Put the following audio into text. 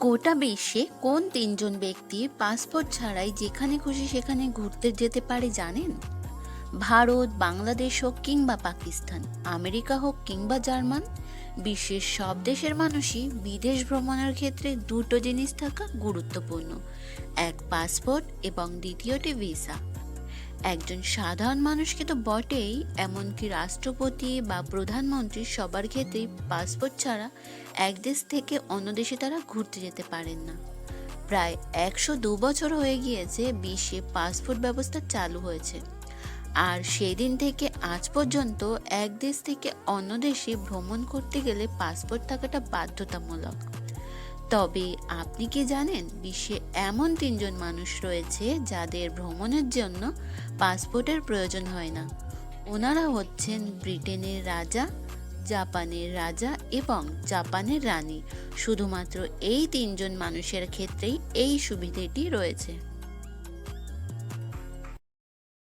গোটা বিশ্বে কোন তিনজন ব্যক্তি পাসপোর্ট ছাড়াই যেখানে খুশি সেখানে ঘুরতে যেতে পারে জানেন? ভারত, বাংলাদেশ হোক কিংবা পাকিস্তান, আমেরিকা হোক কিংবা জার্মান, বিশ্বের সব দেশের মানুষই বিদেশ ভ্রমণের ক্ষেত্রে দুটো জিনিস থাকা গুরুত্বপূর্ণ, এক পাসপোর্ট এবং দ্বিতীয়টি ভিসা। একজন সাধারণ মানুষকে তো বটেই, এমনকি রাষ্ট্রপতি বা প্রধানমন্ত্রী সবার ক্ষেত্রেই পাসপোর্ট ছাড়া এক দেশ থেকে অন্য দেশে তারা ঘুরতে যেতে পারেন না। প্রায় একশো দু বছর হয়ে গিয়েছে বিশ্বে পাসপোর্ট ব্যবস্থা চালু হয়েছে। আর সেই দিন থেকে আজ পর্যন্ত এক দেশ থেকে অন্য দেশে ভ্রমণ করতে গেলে পাসপোর্ট থাকাটা বাধ্যতামূলক। তবে আপনি কি জানেন বিশ্বে এমন তিনজন মানুষ রয়েছে যাদের ভ্রমণের জন্য পাসপোর্টের প্রয়োজন হয় না? ওনারা হচ্ছেন ব্রিটেনের রাজা, জাপানের রাজা এবং জাপানের রানী। শুধুমাত্র এই তিনজন মানুষের ক্ষেত্রেই এই সুবিধেটি রয়েছে।